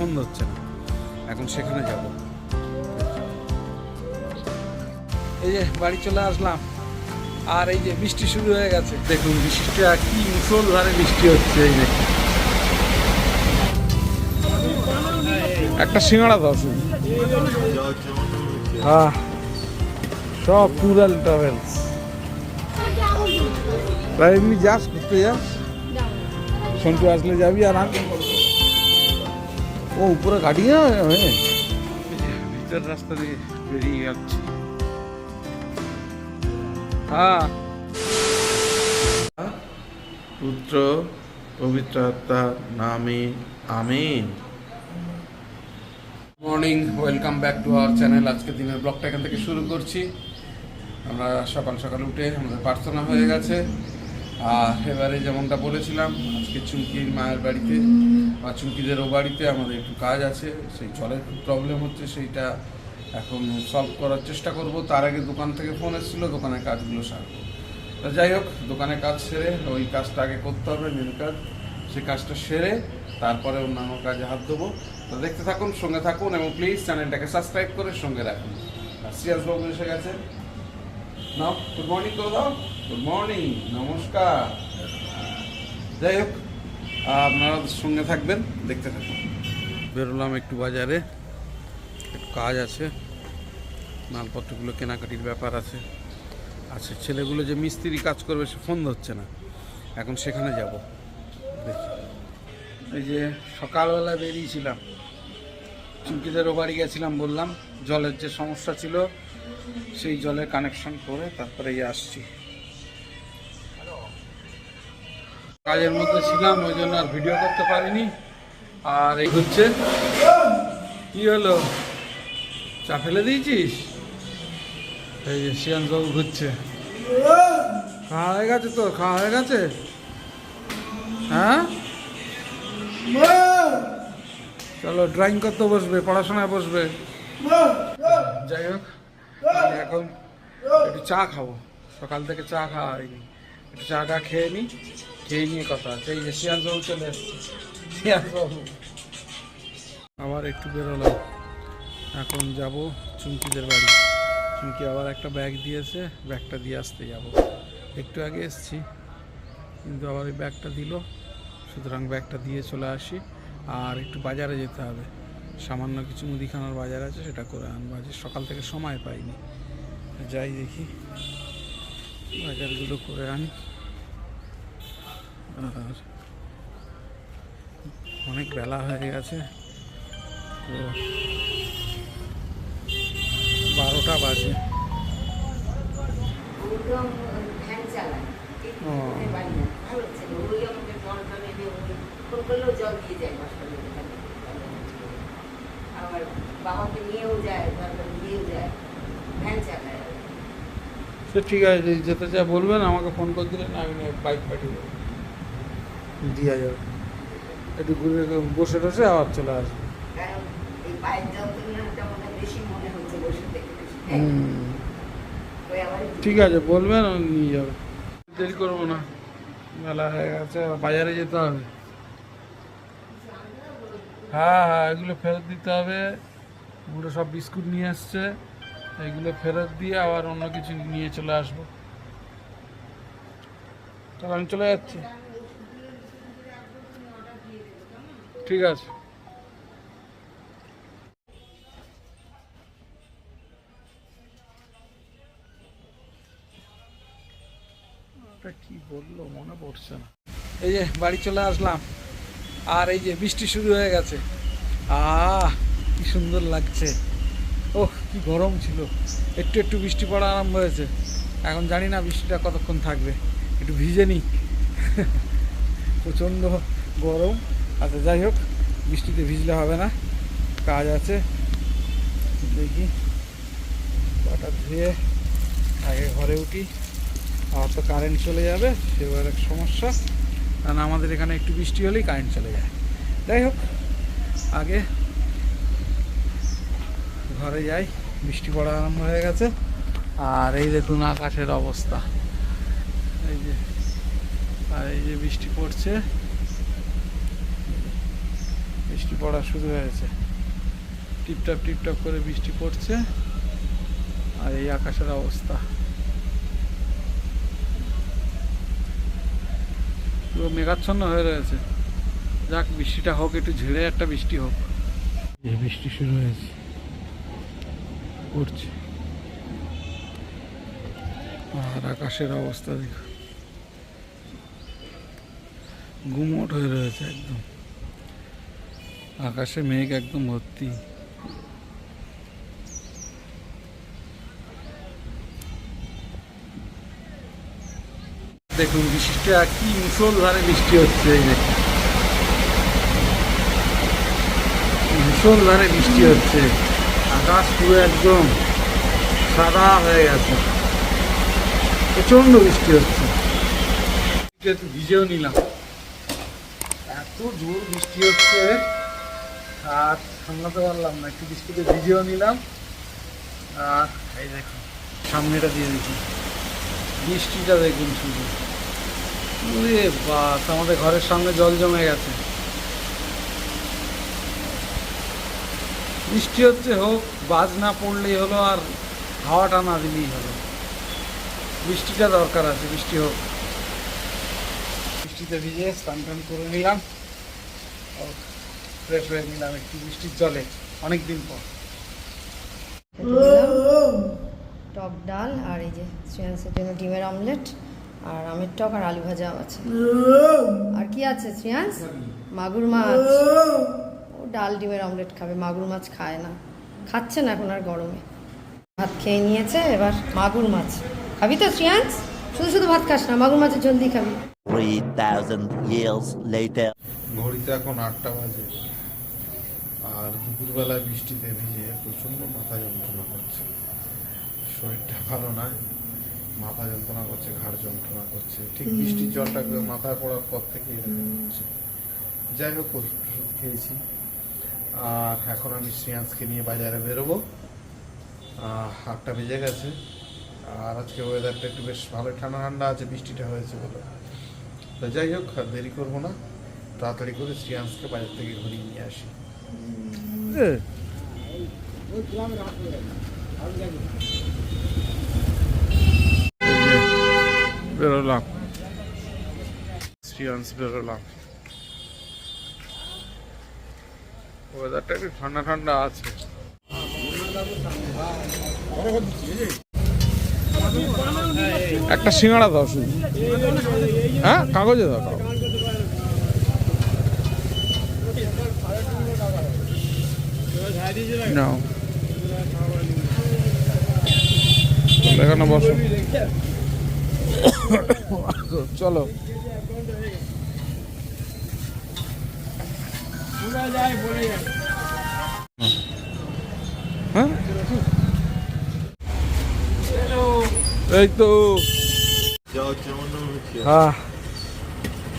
Phone ধরছে না। এখন সেখানে যাব। এই যে বাড়ি চলে আসলাম। আর এই যে বৃষ্টি শুরু হয়ে গেছে। দেখুন বৃষ্টিটা কি মুসলধারে বৃষ্টি হচ্ছে এই যে। একটা সিঙ্গাড়া দাও হ্যাঁ সব ট্যুরাল ট্রাভেলস। তাই এমনি যাস, ঘুরতে যাস। সন্টু আসলে যাবি আর আমি ও উপরে গাড়ি না হয়ে ভিতর রাস্তা দিয়ে বেরিয়ে যাচ্ছি হ্যাঁ পুত্র পবিত্র আত্মার নামে আমিন morning welcome back to our channel আজকে দিনের ব্লগটা এখান থেকে শুরু করছি। আমরা সকাল সকাল উঠে আমাদের প্রার্থনা হয়ে গেছে। এবারে যেমনটা বলেছিলাম, আজকে চুমকির মায়ের বাড়িতে বা চুমকিদেরও বাড়িতে আমাদের একটু কাজ আছে, সেই জলের প্রবলেম হচ্ছে, সেইটা এখন সলভ করার চেষ্টা করব। তার আগে দোকান থেকে ফোন এসেছিল দোকানের কাজগুলো সারবো। তা যাই হোক দোকানের কাজ সেরে ওই কাজটা আগে করতে হবে মেন কাজ সেই কাজটা সেরে তারপরে অন্যান্য কাজে হাত দেবো। তো দেখতে থাকুন, সঙ্গে থাকুন এবং প্লিজ চ্যানেলটাকে সাবস্ক্রাইব করে সঙ্গে রাখুন। আর বাবু এসে গেছেন নাও গুড মর্নিং করে দাও গুড মর্নিং নমস্কার যাই হোক আপনারা সঙ্গে থাকবেন, দেখতে থাকুন। বেরোলাম একটু বাজারে। একটু কাজ আছে। মালপত্রগুলো, কেনাকাটির ব্যাপার আছে। আচ্ছা ছেলেগুলো যে মিস্ত্রি কাজ করবে, সে ফোন ধরছে না। এখন সেখানে যাব। এই যে সকালবেলা বেরিয়েছিলাম। চুমকিদেরও বাড়ি গেছিলাম, বললাম। জলের যে সমস্যা ছিল সেই জলের কানেকশন করে তারপরে আসছি। কাজের মধ্যে ছিলাম, ওই জন্য আর ভিডিও করতে পারিনি। আর এই হচ্ছে, কি হলো? চা ফেলে দিয়েছিস? এই যে শিয়ান বাবু ঘুরছে। খাওয়া হয়ে গেছে তো? খাওয়া হয়ে গেছে? হ্যাঁ? চলো ড্রয়িং করতে বসবে, পড়াশোনায় বসবে। যাই হোক। এখন একটু চা খাব। সকাল থেকে চা খাওয়া হয়নি। একটু চাটা খেয়ে নিই খেয়ে নিয়ে কথা আছে। এই যে শিয়ান বাবু চলে এসছে। শিয়ান বাবু আবার একটু বেরোলাম এখন যাব চুমকিদের বাড়ি। চুমকি আবার একটা ব্যাগ দিয়েছে ব্যাগটা দিয়ে আসতে যাব। একটু আগে এসছি, কিন্তু আবার ওই ব্যাগটা দিল। সুতরাং ব্যাগটা দিয়ে চলে আসি। আর একটু বাজারে যেতে হবে। সামান্য কিছু মুদিখানার বাজার আছে, সেটা করে আনব। আজ সকাল থেকে সময় পাইনি। যাই দেখি, বাজারগুলো করে আনি। আর অনেক বেলা হয়ে গেছে। তো বারোটা বাজে। ও। জল দিয়ে যায় আবার বাবাকে নিয়েও যায় দরকার নিয়েও যায় ভ্যান চালায় সে ঠিক আছে যদি যেতে চায় বলবেন আমাকে ফোন করে দিলেন আমি বাইক পাঠিয়ে দেবো। দিয়া যাবে একটু ঘুরে বসে টসে আবার চলে আসবে। কারণ এই পায়ের যন্ত্রণাটা মনে বেশি মনে হচ্ছে বসে থেকে হুম, ঠিক আছে বলবেন আমি নিয়ে যাবে। দেরি করব না। মেলা হয়ে গেছে বাজারে যেতে হবে। হ্যাঁ হ্যাঁ এগুলো ফেরত দিতে হবে। ওগুলো সব বিস্কুট নিয়ে আসছে এগুলো ফেরত দিয়ে আবার অন্য কিছু নিয়ে চলে আসব। তাহলে আমি চলে যাচ্ছি। ঠিক আছে। কি বলল? মনে পড়ছে না। এই যে বাড়ি চলে আসলাম। আর এই যে বৃষ্টি শুরু হয়ে গেছে। আহ, কি সুন্দর লাগছে। ওহ, কি গরম ছিল। একটু একটু বৃষ্টি পড়া আরম্ভ হয়েছে। এখন জানি না বৃষ্টিটা কতক্ষণ থাকবে। একটু ভিজে নিই। প্রচণ্ড গরম। আচ্ছা যাই হোক, বৃষ্টিতে ভিজলে হবে না। কাজ আছে। দেখি। কটা ধুয়ে আগে ঘরে উঠি। আর তো কারেন্ট চলে যাবে সেবার এক সমস্যা। কারণ আমাদের এখানে একটু বৃষ্টি হলেই কারেন্ট চলে যায়। যাই হোক, আগে ঘরে যাই, বৃষ্টি পড়া আরম্ভ হয়ে গেছে। আর এই দেখুন আকাশের অবস্থা। এই যে, আর এই যে বৃষ্টি পড়ছে। বৃষ্টি পড়া শুরু হয়েছে টিপটাপ টিপটাপ করে বৃষ্টি পড়ছে। আর এই আকাশের অবস্থা। পুরো মেঘাচ্ছন্ন হয়ে রয়েছে। যাক, বৃষ্টিটা হোক, একটু ঝেড়ে একটা বৃষ্টি হোক। এই বৃষ্টি শুরু হয়েছে। পড়ছে। আর আকাশের অবস্থা দেখো। গুমোট হয়ে রয়েছে একদম। আকাশে মেঘ একদম ভর্তি। দেখুন বৃষ্টিটা কি মুসলধারে বৃষ্টি হচ্ছে এই দেখুন। মুসলধারে বৃষ্টি হচ্ছে। আকাশ পুরো একদম সাদা হয়ে গেছে। প্রচণ্ড বৃষ্টি হচ্ছে। একটু ভিজেও নিলাম। এত জোর বৃষ্টি হচ্ছে। আর সামলাতে পারলাম না। একটু বৃষ্টিতে ভিজেও নিলাম। আর এই দেখুন, সামনেটা দিয়ে দিচ্ছি। বৃষ্টিটা দেখুন শুধু। বাস, আমাদের ঘরের সামনে জল জমে গেছে। বৃষ্টি হচ্ছে হোক, বাজ না পড়লেই হলো আর হাওয়াটা না দিলেই হলো। বৃষ্টিটা দরকার আছে, বৃষ্টি হোক। বৃষ্টিতে ভিজে স্নান টান করে নিলাম। ফ্রেশ হয়ে নিলাম একটু বৃষ্টির জলে অনেক দিন পর। টক ডাল আর এই যে ডিমের অমলেট। আর আমের টক আর আলু ভাজা আছে। আর কি আছে শ্রেয়াংস মাগুর মাছ। ও ডাল ডিমের অমলেট খাবে মাগুর মাছ খায় না। খাচ্ছে না এখন আর গরমে। ভাত খেয়ে নিয়েছে এবার মাগুর মাছ। খাবি তো শ্রেয়াংস শুধু শুধু ভাত খাস না মাগুর মাছের জলদি খাবি। 3,000 years later. ঘড়িতে এখন আটটা বাজে। আর দুপুরবেলায় বৃষ্টিতে ভিজে প্রচণ্ড মাথা যন্ত্রণা করছে। শরীরটা ভালো নয় মাথা যন্ত্রণা করছে ঘাড় যন্ত্রণা করছে ঠিক বৃষ্টির জলটা মাথায় পড়ার পর থেকে এরকম হচ্ছে। যাই হোক ওষুধ টষুধ খেয়েছি। আর এখন আমি শ্রেয়াংসকে নিয়ে বাজারে বেরোবো। আহ, আটটা বেজে গেছে। আর আজকে ওয়েদারটা একটু বেশ ভালো ঠান্ডা ঠান্ডা আছে বৃষ্টিটা হয়েছে বলে। তো যাই হোক আর দেরি করব না। তাড়াতাড়ি করে শ্রিয়াংশকে বাজার থেকে ঘুরিয়ে নিয়ে আসি। বেরোলাম শ্রিয়াংশ বেরোলাম ওয়েদারটা একটু ঠান্ডা ঠান্ডা আছে। একটা সিঙ্গাড়া দাও শুধু। হ্যাঁ? কাগজে দাও। নাও। এখানে বসো। চলো। হ্যাঁ? এই তো। হ্যাঁ।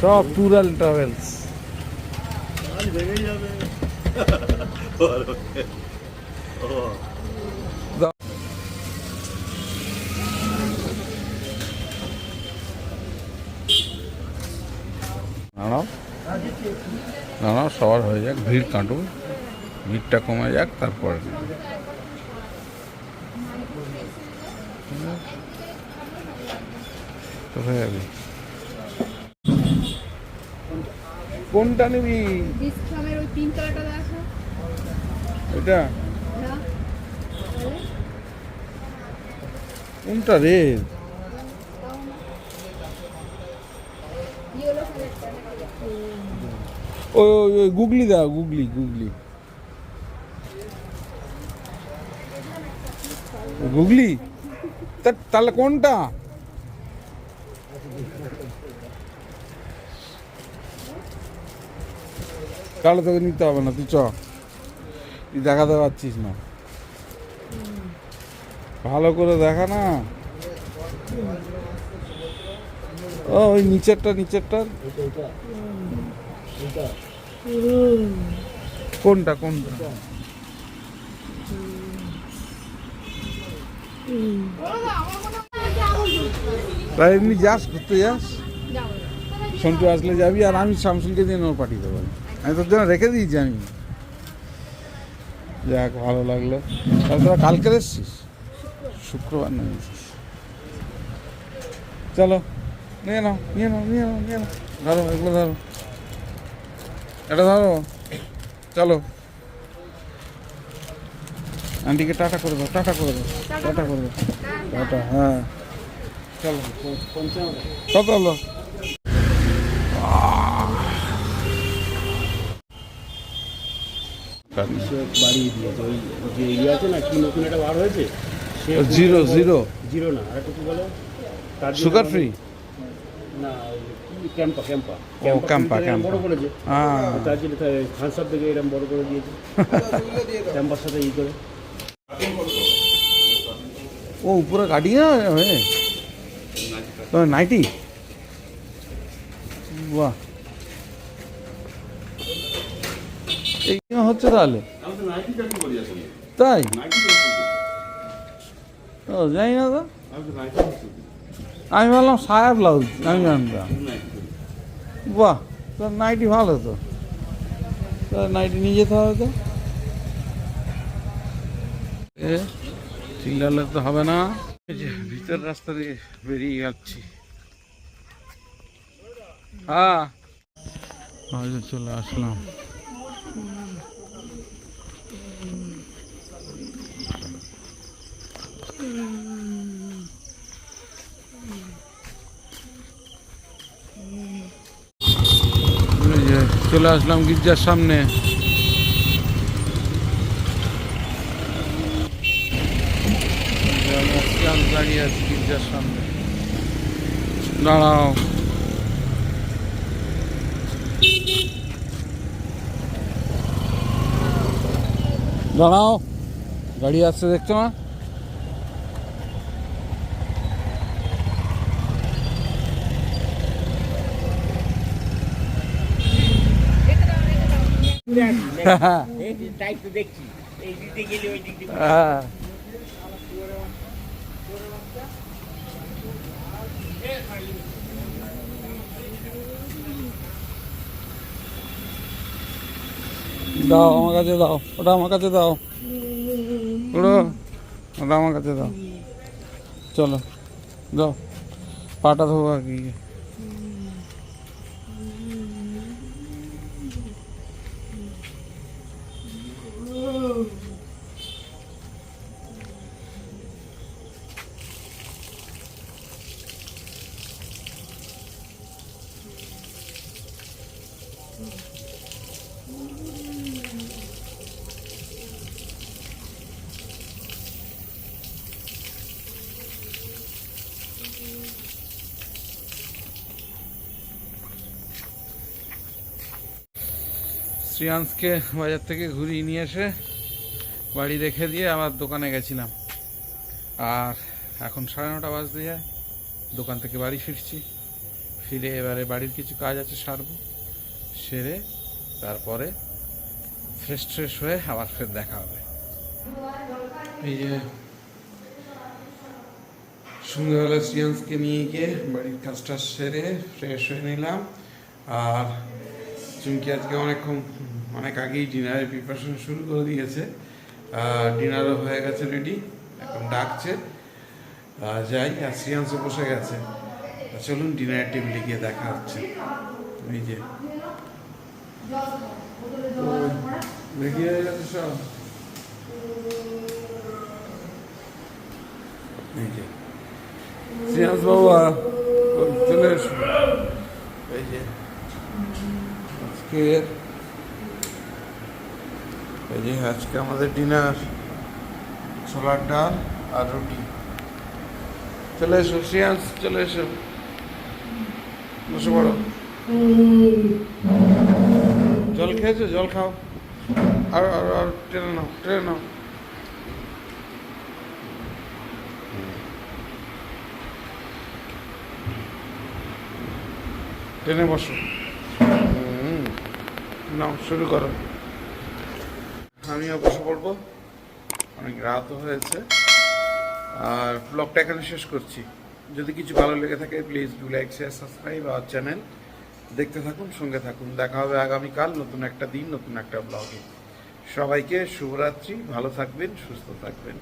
সব ট্যুর অ্যান্ড ট্রাভেলস দাঁড়াও। দাঁড়াও সবার হয়ে যাক ভিড় কাটুক। ভিড়টা কমে যাক তারপরে হয়ে কোনটা নিবি? কোনটা রে? ওই ওই গুগলি দাও, গুগলি গুগলি। গুগলি? তাহলে কোনটা? তাহলে তোকে নিতে হবে না, তুই চ। তুই দেখাতে পারছিস না। ভালো করে দেখা না। ও, ওই নিচেরটা নিচেরটা। কোনটা কোনটা? তাই এমনি যাস, ঘুরতে যাস। সন্টু আসলে যাবি আর আমি শামসুলকে দিয়ে নোট পাঠিয়ে দেবো। আমি তোর জন্য রেখে দিয়েছি আমি। যাক, ভালো লাগল। তাহলে তোরা কালকে এসছিস? শুক্রবার না চলো। নিয়ে নাও নিয়ে নাও নিয়ে নাও নিয়ে নাও। ধরো এগুলো ধরো। এটা ধরো। চলো। আন্টিকে টাটা করে দাও টাটা করে দাও টাটা করে দাও। টাটা হ্যাঁ। চলো কত হলো? বাড়িয়ে দিয়েছে ওই যে ইয়ে আছে না কি নতুন একটা বার হয়েছে জিরো জিরো। জিরো না আর কি বলে? সুগার ফ্রি না ক্যাম্পা ক্যাম্পা? ও, ক্যাম্পা, এরম ক্যাম্পা। বড় করেছে হ্যাঁ তার জন্য থামস থেকে এরকম বড় করে দিয়েছে। ক্যাম্পার সাথে ই করে। ও উপরে গাড়ি হয়ে? তোমার নাইটি? বাহ। এই কি হচ্ছে তাহলে? তাই? জানি না তো। আমি বললাম সায়া ব্লাউজ আমি জানতাম বাহ তোর নাইটি ভালো তো। তোর নাইটি নিয়ে যেতে হবে তো? চিল্লালে তো হবে না। ভিতর রাস্তা দিয়ে বেরিয়ে যাচ্ছি। হ্যাঁ। চলে আসলাম এই যে চলে আসলাম গির্জার সামনে। দাঁড়িয়ে আছে গির্জার সামনে। দাঁড়াও। দাঁড়াও। গাড়ি আসছে দেখছ না? দাও, আমার কাছে দাও, ওটা আমার কাছে দাও। ওড়ো ওটা আমার কাছে দাও। চলো যাও পাটা ধোবো আর কি। শ্রিয়াংশকে বাজার থেকে ঘুরিয়ে নিয়ে এসে বাড়ি রেখে দিয়ে আবার দোকানে গেছিলাম। আর এখন সাড়ে নটা বাজতে যায়, দোকান থেকে বাড়ি ফিরছি। ফিরে এবারে বাড়ির কিছু কাজ আছে সারবো, সেরে তারপরে ফ্রেশ ট্রেশ হয়ে আবার ফের দেখা হবে। এই যে সন্ধ্যাবেলা শ্রিয়াংশকে নিয়ে গিয়ে বাড়ির কাজটা সেরে ফ্রেশ হয়ে নিলাম। আর চুমকি আজকে অনেকক্ষণ, অনেক আগেই ডিনারের প্রিপারেশন শুরু করে দিয়েছে। ডিনারও হয়ে গেছে রেডি এখন ডাকছে। যাই, আর শ্রিয়াংশও বসে গেছে। চলুন ডিনারের টেবিলে গিয়ে দেখা হচ্ছে। এই যে। সব? এই বাবা চলে এসো এই যে আজকে এই যে আজকে আমাদের ডিনার ছোলার ডাল আর রুটি। চলে এসো শ্রিয়াংশ চলে এসো। বসে পড়ো। জল খেয়েছো? জল খাও। আর আর আর ট্রেনে নাও ট্রেনে নাও। ট্রেনে বসো। নাও, শুরু করো। আমিও বসে পড়ব অনেক রাত হয়েছে। আর ব্লগটা এখানে শেষ করছি। যদি কিছু ভালো লেগে থাকে please do like share subscribe our channel দেখতে থাকুন, সঙ্গে থাকুন। দেখা হবে আগামীকাল নতুন একটা দিন, নতুন একটা ব্লগে সবাইকে শুভরাত্রি, ভালো থাকবেন, সুস্থ থাকবেন।